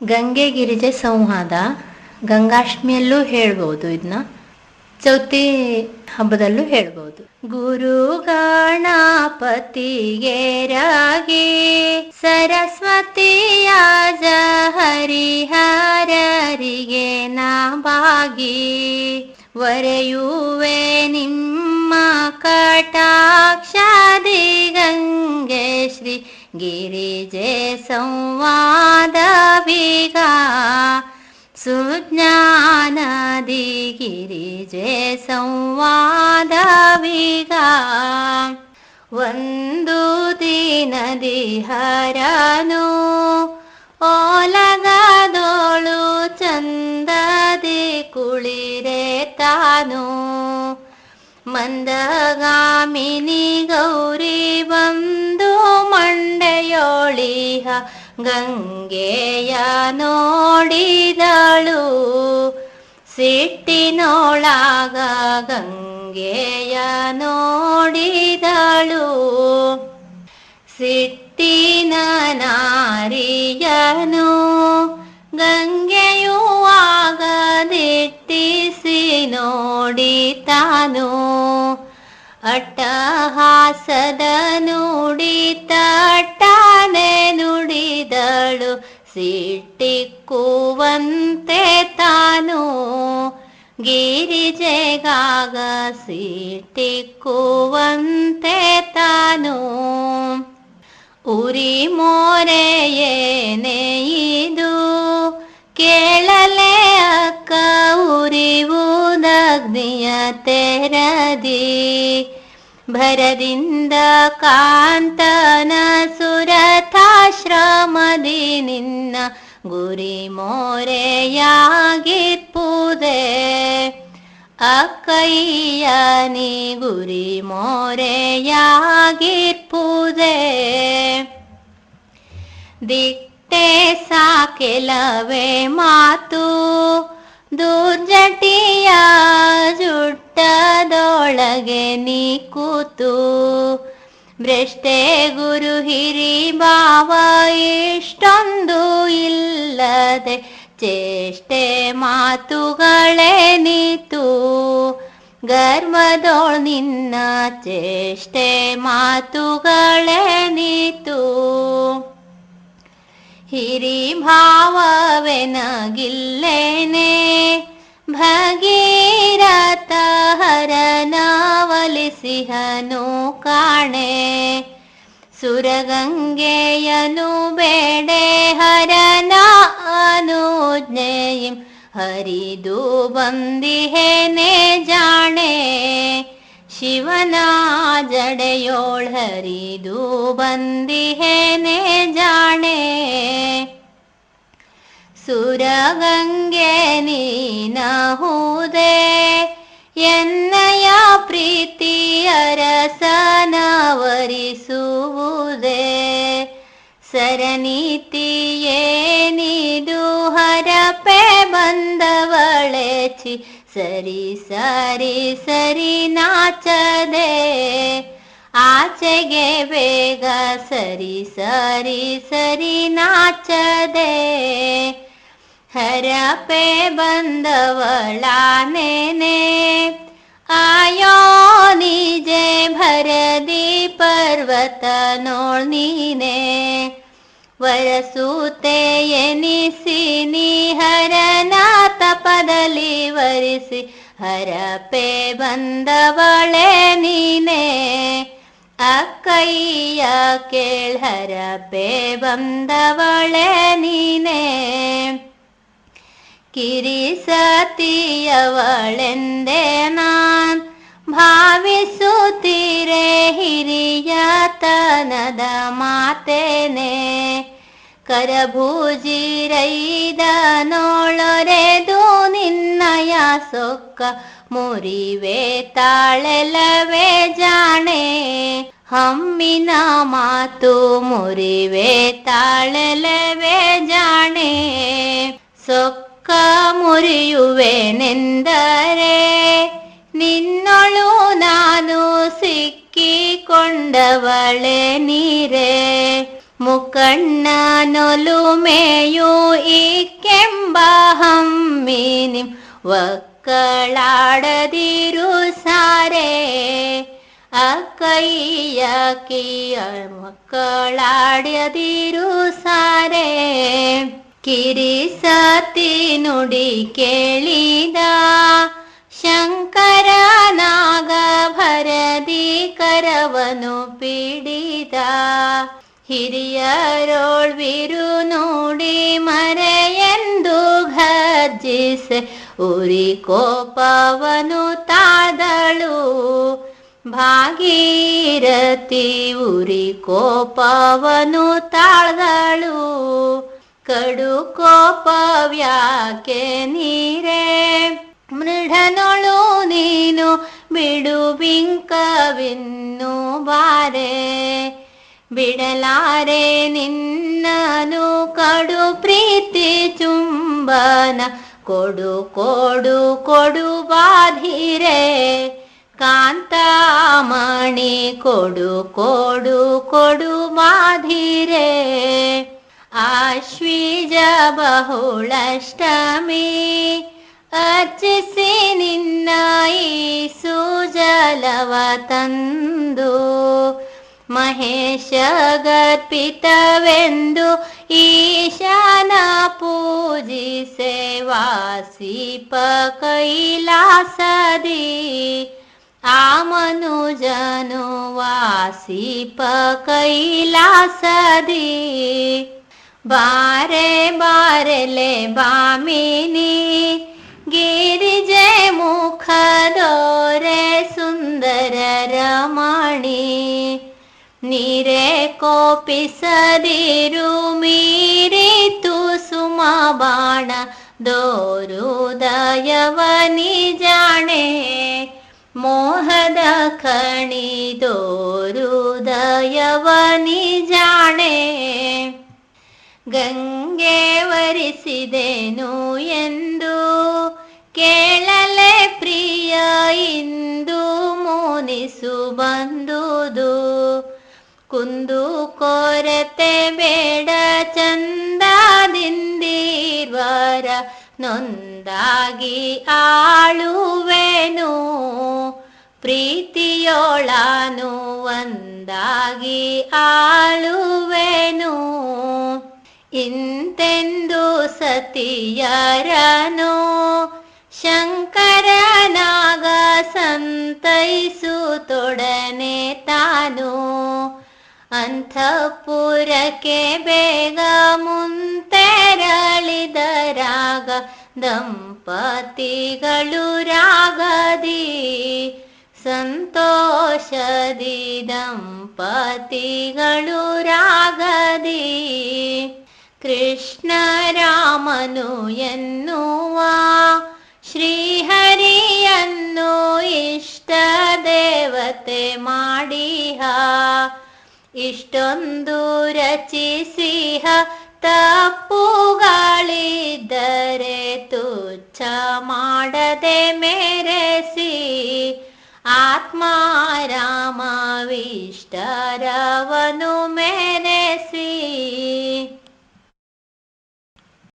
ಗಂಗೆ ಗಿರಿಜೆ ಸಂವಾದ ಗಂಗಾಷ್ಟಮಿಯಲ್ಲೂ ಹೇಳ್ಬೋದು ಇದನ್ನ ಚೌತಿ ಹಬ್ಬದಲ್ಲೂ ಹೇಳ್ಬೋದು. ಗುರು ಗಣಪತಿಗೆ ರಾಗಿ ಸರಸ್ವತಿಯಾಜ ಹರಿಹರರಿಗೆ ನಾ ಬಾಗಿ ವರೆಯುವೆ ನಿಮ್ಮ ಶ್ರೀ ಗಿರಿಜೆ ಸಂವಾದ ಬೀಗ ಸುಜ್ಞಾನದಿ ಗಿರಿಜೆ ಸಂವಾದ ಬೀಗ ಒಂದು ದಿನದಿ ಹರನು ಓಲಗದೋಳು ಚಂದದಿ ಕುಳಿರೆ ತಾನು ಮಂದಗಾಮಿನಿ ಗೌರಿ ಬಂದು ಮಂಡೆಯೋಳಿಹ ಗಂಗೆಯ ನೋಡಿದಳು. ಸಿಟ್ಟಿನೊಳಗ ಗಂಗೆಯ ನೋಡಿದಳು. ಸಿಟ್ಟಿನ ನಾರಿಯನು ಗಂಗೆಯು ಆಗದಿಟ್ಟಿಸಿ ನೋಡಿತಾನು ಅಟ್ಟಹಾಸದ ನುಡಿದಳು ಸಿಟ್ಟಿಕ್ಕುವಂತೆ ತಾನು ಗಿರಿಜೆಗಾಗ ಸಿಟ್ಟಿಕ್ಕುವಂತೆ ತಾನು ಉರಿ ಮೋರೆಯೇನೆ ಇದು ಕೇಳಲೆ ಅಕ್ಕ ಉರಿವುದಗ್ನಿಯ ತೆರದಿ ಭರದಿಂದ ಕಾಂತನ ಸುರಥಾಶ್ರಮದಿ ನಿನ್ನ ಗುರಿ ಮೋರೆಯಾಗಿಪ್ಪುದೆ ಅಕ್ಕಯ್ಯ ನೀ ಗುರಿ ಮೋರೆಯಾಗಿಪ್ಪುದೆ ದಿಟ್ಟೆ ಸಾಕೆಲವೇ ಮಾತು ದುರ್ಜಟಿಯ ಜುಟ್ಟದೊಳಗೆ ನೀ ಕೂತು ಭ್ರಷ್ಟೆ ಗುರು ಹಿರಿ ಭಾವ ಇಷ್ಟೊಂದು ಇಲ್ಲದೆ ಚೇಷ್ಟೆ ಮಾತುಗಳೇ ನೀತು ಗರ್ವದೋಳ್ ನಿನ್ನ ಚೇಷ್ಟೆ ಮಾತುಗಳೇ ನೀತು ಹಿರಿ ಭಾವವೆನಗಿಲ್ಲೇನೆ ಭಗೀರಥ ಹರನವಲಿಸಿಹನು ಕಾಣೆ ಸುರಗಂಗೆಯನು ಬೇಡೆ ಹರನ ಅನುಜ್ಞೆಯಿಂ ಹರಿದು ಬಂದಿಹೇನೆ ಜಾಣೆ ಶಿವನ ಜಡೆಯೋಳ್ ಹರಿದು ಬಂದಿಹೇನೆ ಜಾಣೆ ಸುರಗಂಗೆ ನೀನಹುದೆ ಎನ್ನಯ ಪ್ರೀತಿಯ ರಸನವರಿಸುವುದೇ ಸರನೀತಿಯೇನಿದು ಹರಪೆ ಬಂದವಳೆಚಿ ಸರಿ ಸರಿ ಸರಿ ನಾಚದೆ ಆಚೆಗೆ ಬೇಗ ಸರಿ ಸರಿ ಸರಿ ನಾಚದೆ ಹರಪೆ ಬಂದವಳಾನೇನೆ ಆಯೋ ನಿಜೆ ಭರದಿ ಪರ್ವತ ನೋಳ್ ನೀನೆ ವರಸೂತೆ ಎನಿಸಿ ನೀ ಹರನ ತಪದಲ್ಲಿ ವರಿಸಿ ಹರಪೆ ಬಂದವಳೆ ನೀನೆ ಅಕ್ಕಯ್ಯ ಕೇಳ್ ಹರಪೆ ಬಂದವಳೆ ನೀನೆ ಕಿರಿಸತಿಯವಳೆಂದೆ ನಾನ್ ಭಾವಿಸುತ್ತೀರೆ ಹಿರಿಯತನದ ಮಾತೇನೆ ಕರಭೂಜಿರೈದ ನೋಳೊರೆದು ನಿನ್ನಯ ಸೊಕ್ಕ ಮುರಿವೆ ತಾಳೆಲವೇ ಜಾಣೆ ಹಮ್ಮಿನ ಮಾತು ಮುರಿವೆ ತಾಳೆಲವೇ ಜಾಣೆ ಸೊಕ್ಕ ಮುರಿಯುವೆನೆಂದರೆ ನಿನ್ನೊಳು ನಾನು ಸಿಕ್ಕಿಕೊಂಡವಳೆ ನೀರೇ. ಮುಕಣ್ಣನೊಲುಮೆಯು ಈಕೆಂಬ ಹಮ್ಮಿನಿ ಒಕ್ಕಳಾಡದಿರು ಸಾರೆ. ಅಕ್ಕಯ್ಯ ಕಿಯ ಮಕ್ಕಳಾಡದಿರು ಸಾರೆ. ಕಿರಿಸತಿ ನುಡಿ ಕೇಳಿದ ಶಂಕರ ನಾಗ ಭರದಿ ಕರವನು ಪೀಡಿದ. ಹಿರಿಯರೋಳ್ವಿರು ನೋಡಿ ಮರೆಯೆಂದು ಘರ್ಜಿಸೆ ಉರಿ ಕೋಪವನು ತಾದಳು. ಭಾಗೀರತಿ ಉರಿ ಕೋಪವನು ತಾಳ್ದಳು. ಕಡು ಕೋಪವ್ಯಾಕೆ ನೀರೇ? ಮೃಢನೊಳು ನೀನು ಬಿಡು ಬಿಂಕವಿನ್ನು ಬಾರೆ? ಬಿಡಲಾರೆ ನಿನ್ನನು ಕಡು ಪ್ರೀತಿ ಚುಂಬನ ಕೊಡು ಕೊಡು ಕೊಡು ಬಾಧಿರೆ? ಕಾಂತಾಮಣಿ ಕೊಡು ಕೊಡು ಕೊಡು ಆಶ್ವೀಜ ಬಹುಳಷ್ಟಮಿ ಅರ್ಚಿಸಿ ನಿನ್ನ ಈ ಸುಜಲವ ತಂದು ಮಹೇಶ ಗರ್ಪಿತವೆಂದು ಈಶಾನ ಪೂಜಿಸೆ ವಾಸಿಪ ಕೈಲಾಸದಿ ಆ ಮನುಜನು ವಾಸಿಪ ಕೈಲಾಸದಿ ಬಾರೆ ಬಾರೆಲೆ ಬಾಮಿನಿ ಗಿರಿಜೆ ಮುಖದೋರೆ ಸುಂದರ ರಮಣಿ ನೀರೇ ಕೋಪಿಸದಿರು ಮೀರಿತು ಸುಮ ಬಾಣ ದೋರುದಯವನಿ ಜಾಣೆ ಮೋಹದ ಖಣಿ ಗಂಗೆ ವರಿಸಿದೆನು ಎಂದು ಕೇಳಲೆ ಪ್ರಿಯ ಇಂದು ಮೋನಿಸು ಬಂದುದು. ಕುಂದು ಕೊರತೆ ಬೇಡ ಚಂದಿಂದೀರ್ವರ ನೊಂದಾಗಿ ಆಳುವೆನು. ಪ್ರೀತಿಯೋಳಾನು ಒಂದಾಗಿ ಆಳುವೆನು. ಇಂತೆಂದು ಸತಿಯರನು? ಶಂಕರನಾಗ ಸಂತೈಸುತ್ತೊಡನೆ ತಾನು? ಅಂಥಪುರಕ್ಕೆ ಬೇಗ ಮುಂತೆರಳಿದರಾಗ ದಂಪತಿಗಳು ರಾಗದಿ. ಸಂತೋಷದಿ ದಂಪತಿಗಳು ರಾಗದಿ. ಕೃಷ್ಣ ರಾಮನು ಎನ್ನುವ ಶ್ರೀಹರಿಯನ್ನು ಇಷ್ಟ ದೇವತೆ ಮಾಡಿಹ. ಇಷ್ಟೊಂದು ರಚಿಸಿಹ ತಪ್ಪುಗಳಿದ್ದರೆ ತುಚ್ಛ ಮಾಡದೆ ಮೆರೆಸಿ. ಆತ್ಮಾರಾಮವಿಷ್ಟರವನು